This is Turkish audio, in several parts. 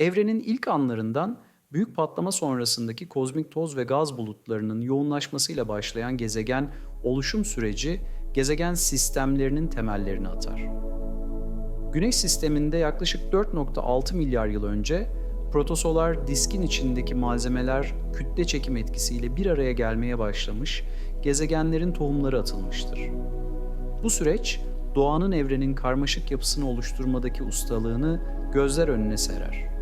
Evrenin ilk anlarından büyük patlama sonrasındaki kozmik toz ve gaz bulutlarının yoğunlaşmasıyla başlayan gezegen oluşum süreci gezegen sistemlerinin temellerini atar. Güneş sisteminde yaklaşık 4.6 milyar yıl önce protosolar diskin içindeki malzemeler kütle çekim etkisiyle bir araya gelmeye başlamış, gezegenlerin tohumları atılmıştır. Bu süreç doğanın evrenin karmaşık yapısını oluşturmadaki ustalığını gözler önüne serer.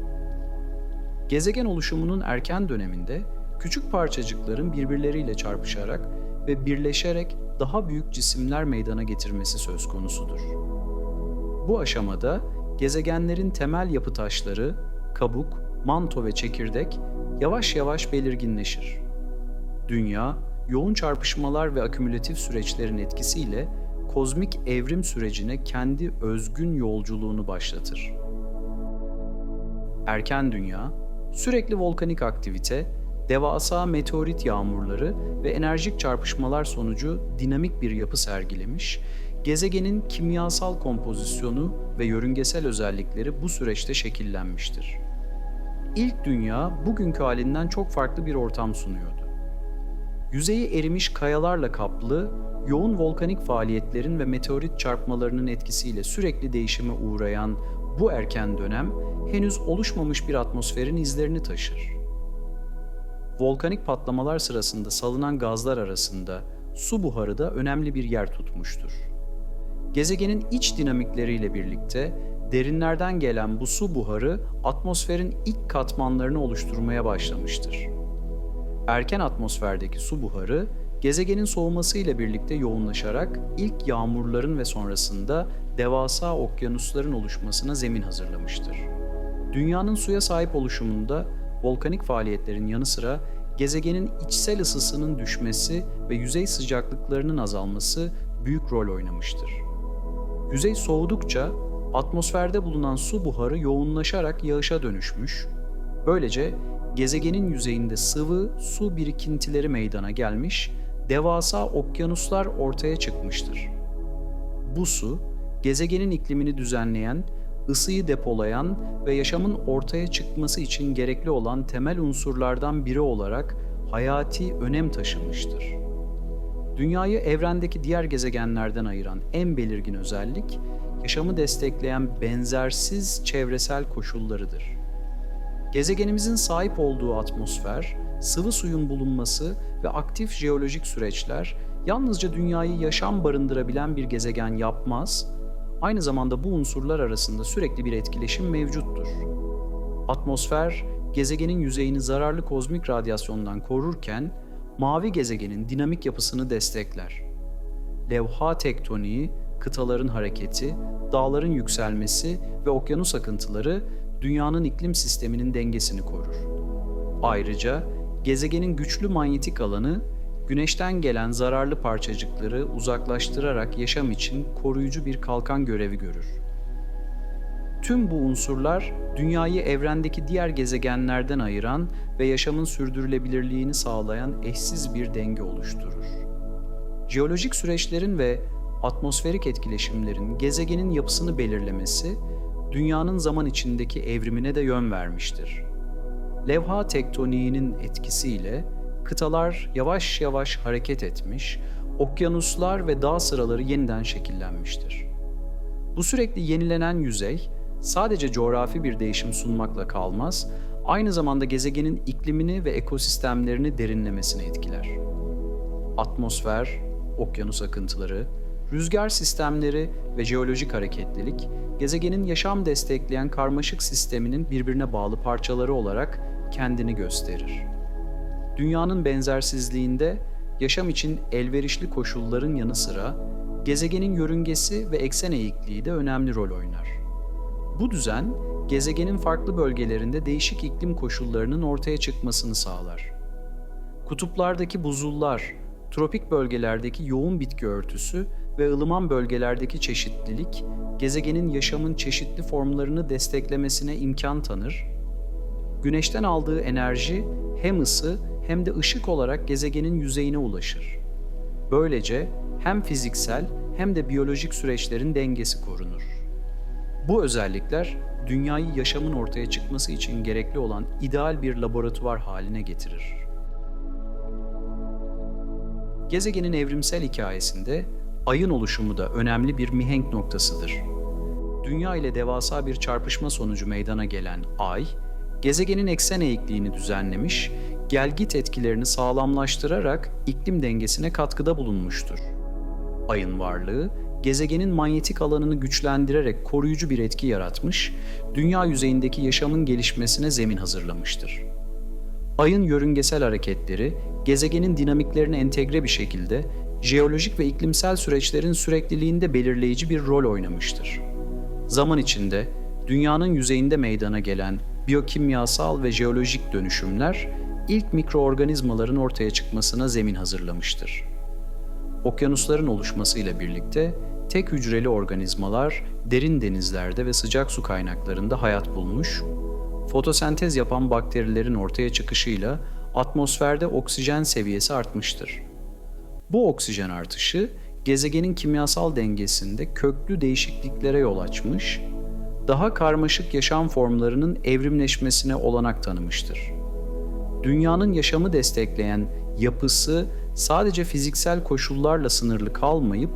Gezegen oluşumunun erken döneminde küçük parçacıkların birbirleriyle çarpışarak ve birleşerek daha büyük cisimler meydana getirmesi söz konusudur. Bu aşamada gezegenlerin temel yapı taşları, kabuk, manto ve çekirdek yavaş yavaş belirginleşir. Dünya, yoğun çarpışmalar ve akümülatif süreçlerin etkisiyle kozmik evrim sürecine kendi özgün yolculuğunu başlatır. Erken dünya, sürekli volkanik aktivite, devasa meteorit yağmurları ve enerjik çarpışmalar sonucu dinamik bir yapı sergilemiş, gezegenin kimyasal kompozisyonu ve yörüngesel özellikleri bu süreçte şekillenmiştir. İlk dünya bugünkü halinden çok farklı bir ortam sunuyordu. Yüzeyi erimiş kayalarla kaplı, yoğun volkanik faaliyetlerin ve meteorit çarpmalarının etkisiyle sürekli değişime uğrayan bu erken dönem henüz oluşmamış bir atmosferin izlerini taşır. Volkanik patlamalar sırasında salınan gazlar arasında su buharı da önemli bir yer tutmuştur. Gezegenin iç dinamikleriyle birlikte derinlerden gelen bu su buharı atmosferin ilk katmanlarını oluşturmaya başlamıştır. Erken atmosferdeki su buharı gezegenin soğumasıyla birlikte yoğunlaşarak ilk yağmurların ve sonrasında devasa okyanusların oluşmasına zemin hazırlamıştır. Dünyanın suya sahip oluşumunda volkanik faaliyetlerin yanı sıra gezegenin içsel ısısının düşmesi ve yüzey sıcaklıklarının azalması büyük rol oynamıştır. Yüzey soğudukça atmosferde bulunan su buharı yoğunlaşarak yağışa dönüşmüş. Böylece gezegenin yüzeyinde sıvı su birikintileri meydana gelmiş, devasa okyanuslar ortaya çıkmıştır. Bu su, gezegenin iklimini düzenleyen, ısıyı depolayan ve yaşamın ortaya çıkması için gerekli olan temel unsurlardan biri olarak hayati önem taşımıştır. Dünyayı evrendeki diğer gezegenlerden ayıran en belirgin özellik, yaşamı destekleyen benzersiz çevresel koşullarıdır. Gezegenimizin sahip olduğu atmosfer, sıvı suyun bulunması ve aktif jeolojik süreçler yalnızca dünyayı yaşam barındırabilen bir gezegen yapmaz, aynı zamanda bu unsurlar arasında sürekli bir etkileşim mevcuttur. Atmosfer, gezegenin yüzeyini zararlı kozmik radyasyondan korurken, mavi gezegenin dinamik yapısını destekler. Levha tektoniği, kıtaların hareketi, dağların yükselmesi ve okyanus akıntıları dünyanın iklim sisteminin dengesini korur. Ayrıca gezegenin güçlü manyetik alanı güneşten gelen zararlı parçacıkları uzaklaştırarak yaşam için koruyucu bir kalkan görevi görür. Tüm bu unsurlar dünyayı evrendeki diğer gezegenlerden ayıran ve yaşamın sürdürülebilirliğini sağlayan eşsiz bir denge oluşturur. Jeolojik süreçlerin ve atmosferik etkileşimlerin gezegenin yapısını belirlemesi, dünyanın zaman içindeki evrimine de yön vermiştir. Levha tektoniğinin etkisiyle kıtalar yavaş yavaş hareket etmiş, okyanuslar ve dağ sıraları yeniden şekillenmiştir. Bu sürekli yenilenen yüzey sadece coğrafi bir değişim sunmakla kalmaz, aynı zamanda gezegenin iklimini ve ekosistemlerini derinlemesine etkiler. Atmosfer, okyanus akıntıları, rüzgar sistemleri ve jeolojik hareketlilik, gezegenin yaşam destekleyen karmaşık sisteminin birbirine bağlı parçaları olarak kendini gösterir. Dünyanın benzersizliğinde yaşam için elverişli koşulların yanı sıra gezegenin yörüngesi ve eksen eğikliği de önemli rol oynar. Bu düzen gezegenin farklı bölgelerinde değişik iklim koşullarının ortaya çıkmasını sağlar. Kutuplardaki buzullar, tropik bölgelerdeki yoğun bitki örtüsü ve ılıman bölgelerdeki çeşitlilik gezegenin yaşamın çeşitli formlarını desteklemesine imkan tanır. Güneşten aldığı enerji hem ısı hem de ışık olarak gezegenin yüzeyine ulaşır. Böylece hem fiziksel hem de biyolojik süreçlerin dengesi korunur. Bu özellikler dünyayı yaşamın ortaya çıkması için gerekli olan ideal bir laboratuvar haline getirir. Gezegenin evrimsel hikayesinde ayın oluşumu da önemli bir mihenk noktasıdır. Dünya ile devasa bir çarpışma sonucu meydana gelen ay, gezegenin eksen eğikliğini düzenlemiş, gelgit etkilerini sağlamlaştırarak iklim dengesine katkıda bulunmuştur. Ayın varlığı, gezegenin manyetik alanını güçlendirerek koruyucu bir etki yaratmış, dünya yüzeyindeki yaşamın gelişmesine zemin hazırlamıştır. Ayın yörüngesel hareketleri, gezegenin dinamiklerine entegre bir şekilde jeolojik ve iklimsel süreçlerin sürekliliğinde belirleyici bir rol oynamıştır. Zaman içinde dünyanın yüzeyinde meydana gelen biyokimyasal ve jeolojik dönüşümler ilk mikroorganizmaların ortaya çıkmasına zemin hazırlamıştır. Okyanusların oluşmasıyla birlikte tek hücreli organizmalar derin denizlerde ve sıcak su kaynaklarında hayat bulmuş, fotosentez yapan bakterilerin ortaya çıkışıyla atmosferde oksijen seviyesi artmıştır. Bu oksijen artışı gezegenin kimyasal dengesinde köklü değişikliklere yol açmış, daha karmaşık yaşam formlarının evrimleşmesine olanak tanımıştır. Dünyanın yaşamı destekleyen yapısı sadece fiziksel koşullarla sınırlı kalmayıp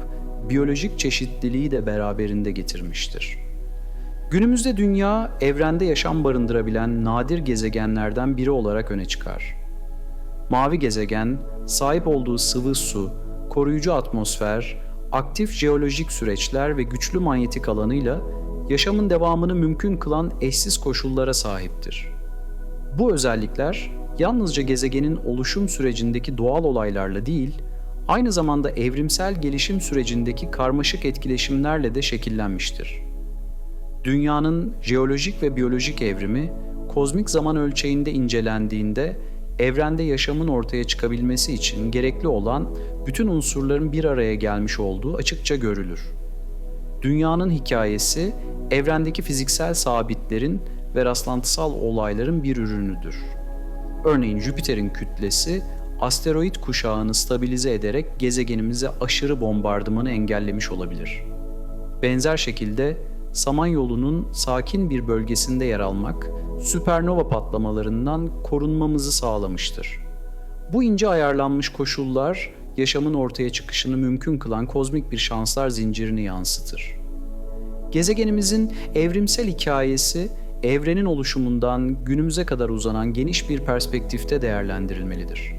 biyolojik çeşitliliği de beraberinde getirmiştir. Günümüzde dünya evrende yaşam barındırabilen nadir gezegenlerden biri olarak öne çıkar. Mavi gezegen, sahip olduğu sıvı su, koruyucu atmosfer, aktif jeolojik süreçler ve güçlü manyetik alanıyla yaşamın devamını mümkün kılan eşsiz koşullara sahiptir. Bu özellikler yalnızca gezegenin oluşum sürecindeki doğal olaylarla değil, aynı zamanda evrimsel gelişim sürecindeki karmaşık etkileşimlerle de şekillenmiştir. Dünyanın jeolojik ve biyolojik evrimi kozmik zaman ölçeğinde incelendiğinde evrende yaşamın ortaya çıkabilmesi için gerekli olan bütün unsurların bir araya gelmiş olduğu açıkça görülür. Dünyanın hikayesi evrendeki fiziksel sabitlerin ve rastlantısal olayların bir ürünüdür. Örneğin Jüpiter'in kütlesi asteroid kuşağını stabilize ederek gezegenimize aşırı bombardımanı engellemiş olabilir. Benzer şekilde Samanyolu'nun sakin bir bölgesinde yer almak, süpernova patlamalarından korunmamızı sağlamıştır. Bu ince ayarlanmış koşullar, yaşamın ortaya çıkışını mümkün kılan kozmik bir şanslar zincirini yansıtır. Gezegenimizin evrimsel hikayesi, evrenin oluşumundan günümüze kadar uzanan geniş bir perspektifte değerlendirilmelidir.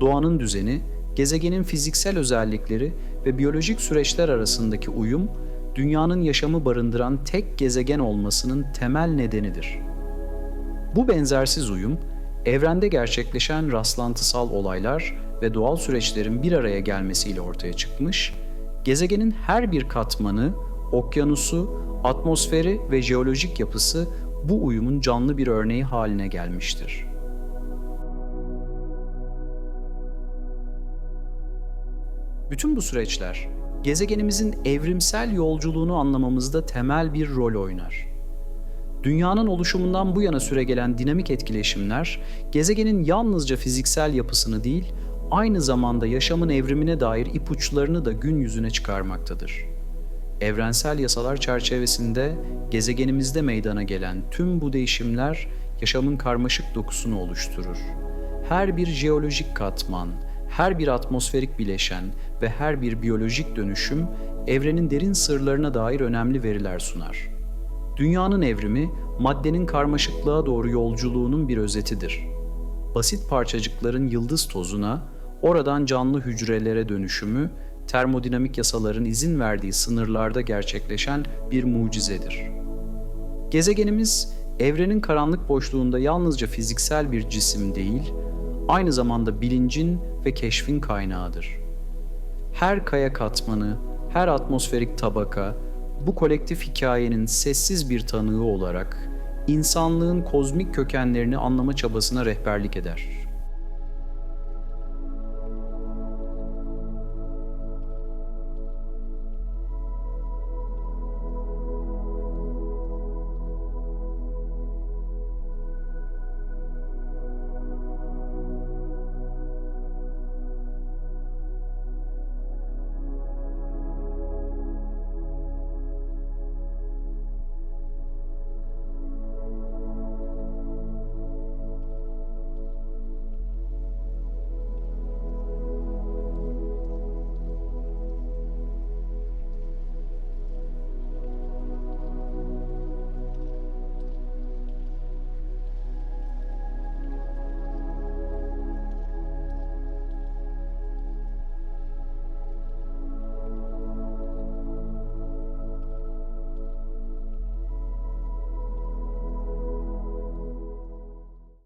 Doğanın düzeni, gezegenin fiziksel özellikleri ve biyolojik süreçler arasındaki uyum, dünyanın yaşamı barındıran tek gezegen olmasının temel nedenidir. Bu benzersiz uyum, evrende gerçekleşen rastlantısal olaylar ve doğal süreçlerin bir araya gelmesiyle ortaya çıkmış, gezegenin her bir katmanı, okyanusu, atmosferi ve jeolojik yapısı bu uyumun canlı bir örneği haline gelmiştir. Bütün bu süreçler gezegenimizin evrimsel yolculuğunu anlamamızda temel bir rol oynar. Dünyanın oluşumundan bu yana süregelen dinamik etkileşimler, gezegenin yalnızca fiziksel yapısını değil, aynı zamanda yaşamın evrimine dair ipuçlarını da gün yüzüne çıkarmaktadır. Evrensel yasalar çerçevesinde gezegenimizde meydana gelen tüm bu değişimler yaşamın karmaşık dokusunu oluşturur. Her bir jeolojik katman, her bir atmosferik bileşen ve her bir biyolojik dönüşüm evrenin derin sırlarına dair önemli veriler sunar. Dünyanın evrimi maddenin karmaşıklığa doğru yolculuğunun bir özetidir. Basit parçacıkların yıldız tozuna, oradan canlı hücrelere dönüşümü, termodinamik yasaların izin verdiği sınırlarda gerçekleşen bir mucizedir. Gezegenimiz evrenin karanlık boşluğunda yalnızca fiziksel bir cisim değil, aynı zamanda bilincin ve keşfin kaynağıdır. Her kaya katmanı, her atmosferik tabaka bu kolektif hikayenin sessiz bir tanığı olarak insanlığın kozmik kökenlerini anlama çabasına rehberlik eder.